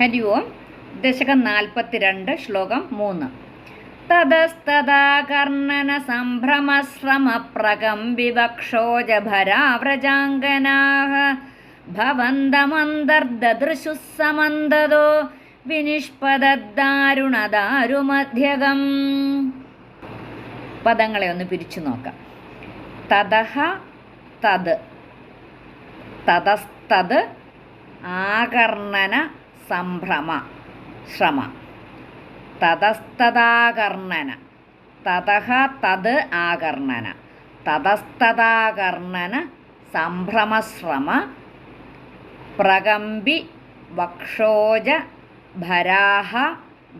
ഹരി ഓം ദശകം നാൽപ്പത്തിരണ്ട് ശ്ലോകം മൂന്ന്. തതസ്തദാ കർണന സംഭ്രമശ്രമ പ്രകമ്പിവക്ഷോജഭരാവ്രജാംഗനാः ഭവന്തമന്തർദൃശു സമന്തതോ വിനിഷ്പദാരുണദാരുമധ്യകം പദങ്ങളെ ഒന്ന് പിരിച്ചു നോക്കാം. തതഹ തത് തതസ്തത് ആകർണന സംഭ്രമ ശ്രമ. തതസ്തദാകർണന തതഹ തത് ആകർണന. തതസ്തദാകർണന സംഭ്രമശ്രമ പ്രകമ്പി വക്ഷോജ ഭരാഹ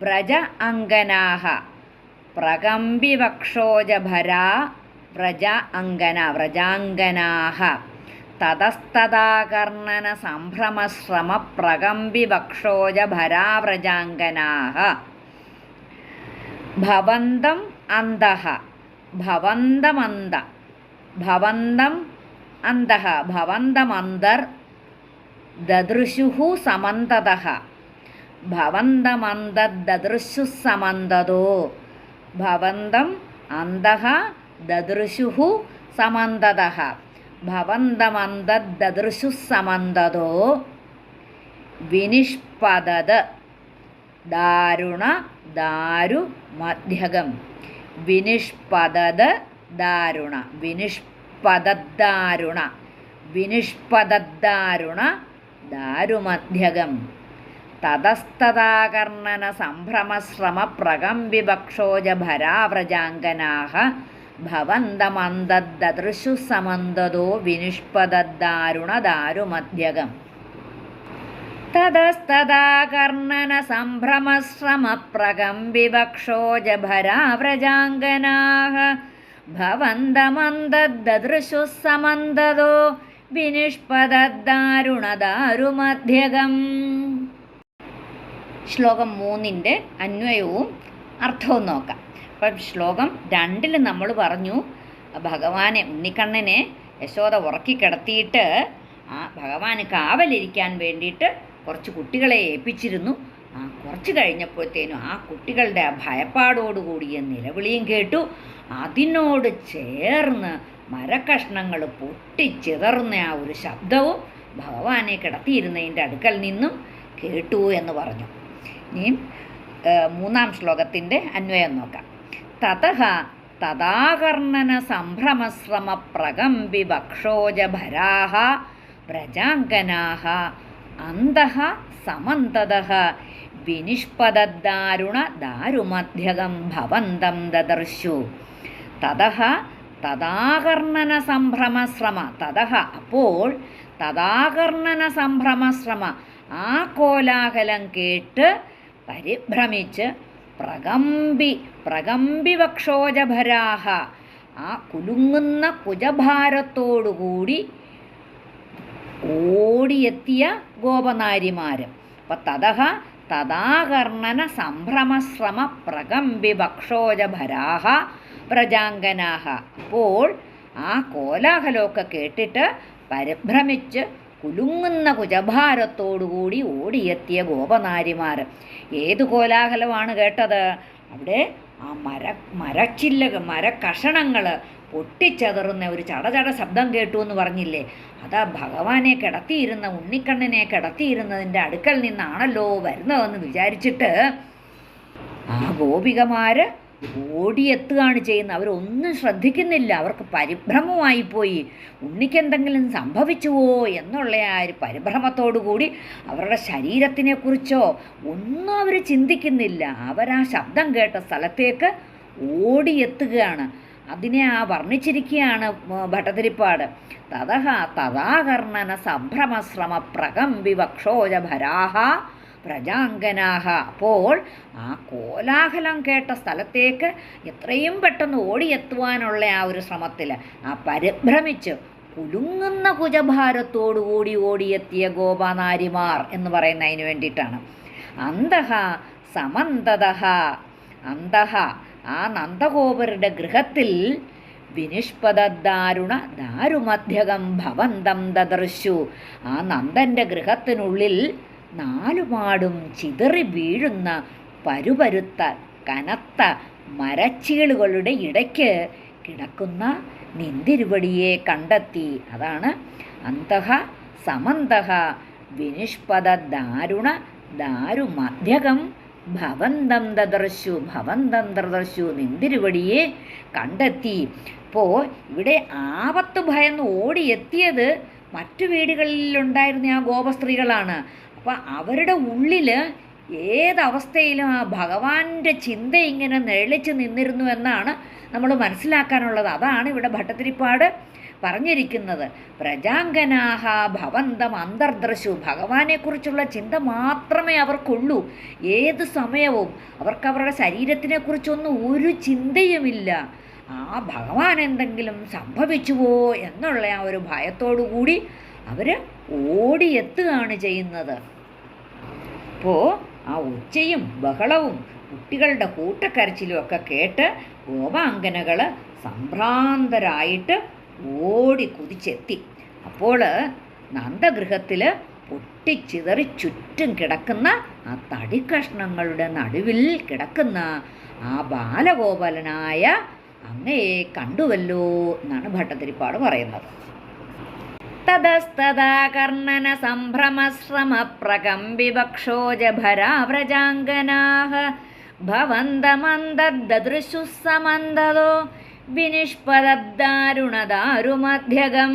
വ്രജ പ്രകമ്പി വക്ഷോജഭരാ വ്രജ അങ്കന വ്രജാംഗനാഹ തതസ്തദാകർണന സംഭ്രമശ്രമ പ്രകമ്പി വക്ഷോജഭരാവ്രജാംഗനാഹ ഭവന്തം അന്തഃ ഭവന്തമന്ത ഭവന്തം അന്തഃ ഭവന്തമന്തർ ദദൃശുഹു സമന്തതഃ. ഭവന്തമന്തദ്ദൃശു സമന്തതോ ഭവന്തം അന്തഃ ദദൃശുഹു സമന്തതഃ. ഭവന്തമന്തദ്ദൃശു സമന്തതോ വിനിഷ്പതത് ദാരുണ ദാരു മധ്യകം. വിനിഷ്പതത് ദാരുണ വിനിഷ്പതദ്ദാരുണ വിനിഷ്പതദ്ദാരുണ ദാരുമധ്യകം തതസ്തദാകർണന സംഭ്രമശ്രമ പ്രകമ്പിഭക്ഷോജഭരാവ്രജാംഗനാഹ ഭവന്തമന്തദ്ദൃശു സമന്തതോ വിനിഷ്പദദ്ദാരുണ ദാരുമധ്യകം തതസ്തദാകർണന സംഭ്രമശ്രമ പ്രകമ്പിഭക്ഷോജഭരാവ്രജാംഗനാഹ ഭവന്തമന്തദ്ദൃശു സമന്തതോ വിനിഷ്പദദ്ദാരുണദാരുമധ്യകം ശ്ലോകം മൂന്നിന്റെ അന്വയവും അർത്ഥവും നോക്കാം. അപ്പം ശ്ലോകം രണ്ടിൽ നമ്മൾ പറഞ്ഞു ഭഗവാനെ ഉണ്ണിക്കണ്ണനെ യശോദ ഉറക്കി കിടത്തിയിട്ട് ആ ഭഗവാന് കാവലിരിക്കാൻ വേണ്ടിയിട്ട് കുറച്ച് കുട്ടികളെ ഏൽപ്പിച്ചിരുന്നു. ആ കുറച്ച് കഴിഞ്ഞപ്പോഴത്തേനും ആ കുട്ടികളുടെ ആ ഭയപ്പാടോടുകൂടിയ നിലവിളിയും കേട്ടു. അതിനോട് ചേർന്ന് മരക്കഷ്ണങ്ങൾ പൊട്ടിച്ചിതറുന്ന ആ ഒരു ശബ്ദവും ഭഗവാനെ കിടത്തിയിരുന്നതിന്റെ അടുക്കൽ നിന്നും കേട്ടു എന്ന് പറഞ്ഞു. ഇനിയും മൂന്നാം ശ്ലോകത്തിന്റെ അന്വയം നോക്കാം. വക്ഷോജഭരാഹ വ്രജാംഗനാഹ അന്തഃ സമന്തതഃ വിനിഷ്പദദ്ദാരുണ ദാരുമധ്യകം ഭവന്തം ദദർശു. തഥ തഥാകർണന സംഭ്രമശ്രമ തഥ അപ്പോൾ തഥാകർണന സംഭ്രമശ്രമ ആ കോലാഹലം കേട്ട് പരിഭ്രമിച്ച് പ്രകമ്പി പ്രകമ്പി വക്ഷോജഭരാഹ ആ കുലുങ്ങുന്ന കുജഭാരത്തോടുകൂടി ഓടിയെത്തിയ ഗോപനാരിമാരും. അപ്പം തതഹ തഥാകർണന സംഭ്രമശ്രമ പ്രകമ്പി വക്ഷോജഭരാഹ പ്രജാങ്കനാഹ അപ്പോൾ ആ കോലാഹലമൊക്കെ കേട്ടിട്ട് പരിഭ്രമിച്ച് കുലുങ്ങുന്ന കുജഭാരത്തോടുകൂടി ഓടിയെത്തിയ ഗോപനാരിമാർ. ഏത് കോലാഹലമാണ് കേട്ടത്? അവിടെ ആ മര മരച്ചില്ല മരക്കഷണങ്ങൾ പൊട്ടിച്ചതറുന്ന ഒരു ചടചട ശബ്ദം കേട്ടു എന്ന് പറഞ്ഞില്ലേ? അതാ ഭഗവാനെ കിടത്തിയിരുന്ന ഉണ്ണിക്കണ്ണനെ കിടത്തിയിരുന്നതിന്റെ അടുക്കൽ നിന്നാണല്ലോ വരുന്നതെന്ന് വിചാരിച്ചിട്ട് ആ ഗോപികമാര് ഓടിയെത്തുകയാണ് ചെയ്യുന്നത്. അവരൊന്നും ശ്രദ്ധിക്കുന്നില്ല. അവർക്ക് പരിഭ്രമമായിപ്പോയി പോയി. എന്തെങ്കിലും സംഭവിച്ചുവോ എന്നുള്ള ആ ഒരു പരിഭ്രമത്തോടു കൂടി അവരുടെ ശരീരത്തിനെക്കുറിച്ചോ ഒന്നും അവർ ചിന്തിക്കുന്നില്ല. അവരാ ശബ്ദം കേട്ട സ്ഥലത്തേക്ക് ഓടിയെത്തുകയാണ്. അതിനെ ആ വർണിച്ചിരിക്കുകയാണ് ഭട്ടതിരിപ്പാട്. തതഹ തഥാകർണന സംഭ്രമശ്രമ പ്രകമ്പി വക്ഷോജഭരാഹ പ്രജാംഗനാഹ അപ്പോൾ ആ കോലാഹലം കേട്ട സ്ഥലത്തേക്ക് എത്രയും പെട്ടെന്ന് ഓടിയെത്തുവാനുള്ള ആ ഒരു ശ്രമത്തിൽ ആ പരിഭ്രമിച്ച് കുലുങ്ങുന്ന കുജഭാരത്തോടുകൂടി ഓടിയെത്തിയ ഗോപാനാരിമാർ എന്ന് പറയുന്ന അതിന് വേണ്ടിയിട്ടാണ്. അന്തഹ സമന്തതഹ. അന്തഹ. ആ നന്ദഗോപരുടെ ഗൃഹത്തിൽ വിനിഷ്പദാരുണ ദാരുമധ്യകം ഭവന്തം ദദർശു ആ നന്ദന്റെ ഗൃഹത്തിനുള്ളിൽ നാലുപാടും ചിതറി വീഴുന്ന പരുപരുത്ത കനത്ത മരച്ചീളുകളുടെ ഇടയ്ക്ക് കിടക്കുന്ന നിന്തിരുവടിയെ കണ്ടെത്തി. അതാണ് അന്തഹ സമന്തഹ വിനിഷ്പദ ദാരുണ ദാരുമധ്യകം ഭവന്തം ദദർശു ഭവന്തം ദദർശു നിന്തിരുവടിയെ കണ്ടെത്തി. ഇപ്പോൾ ഇവിടെ ആപത്ത് ഭയന്ന് ഓടിയെത്തിയത് മറ്റു വീടുകളിലുണ്ടായിരുന്ന ആ ഗോപസ്ത്രീകളാണ്. അപ്പം അവരുടെ ഉള്ളിൽ ഏതവസ്ഥയിലും ആ ഭഗവാന്റെ ചിന്ത ഇങ്ങനെ നിഴലിച്ച് നിന്നിരുന്നു എന്നാണ് നമ്മൾ മനസ്സിലാക്കാനുള്ളത്. അതാണ് ഇവിടെ ഭട്ടതിരിപ്പാട് പറഞ്ഞിരിക്കുന്നത്. പ്രജാങ്കനാഹ ഭവന്തം അന്തർദ്രശു. ഭഗവാനെക്കുറിച്ചുള്ള ചിന്ത മാത്രമേ അവർക്കുള്ളൂ. ഏത് സമയവും അവർക്ക് അവരുടെ ശരീരത്തിനെക്കുറിച്ചൊന്നും ഒരു ചിന്തയുമില്ല. ആ ഭഗവാൻ എന്തെങ്കിലും സംഭവിച്ചുവോ എന്നുള്ള ആ ഒരു ഭയത്തോടു കൂടി അവർ ഓടിയെത്തുകയാണ് ചെയ്യുന്നത്. അപ്പോൾ ആ ഉച്ചയും ബഹളവും കുട്ടികളുടെ കൂട്ടക്കരച്ചിലും ഒക്കെ കേട്ട് ഗോപാങ്കനകൾ സംഭ്രാന്തരായിട്ട് ഓടി കുതിച്ചെത്തി. അപ്പോൾ നന്ദഗൃഹത്തിൽ പൊട്ടിച്ചിതറി ചുറ്റും കിടക്കുന്ന ആ തടിക്കഷ്ണങ്ങളുടെ നടുവിൽ കിടക്കുന്ന ആ ബാലഗോപാലനായ അങ്ങയെ കണ്ടുവല്ലോ എന്നാണ് ഭട്ടതിരിപ്പാട് പറയുന്നത്. തതസ്തഥാ കർണന സംഭ്രമശ്രമ പ്രകമ്പിവക്ഷോജഭരാവ്രജാംഗനാः ഭവന്തമന്തർദൃശു സമന്തതോ വിനിഷ്പദാരുണദാരുമധ്യകം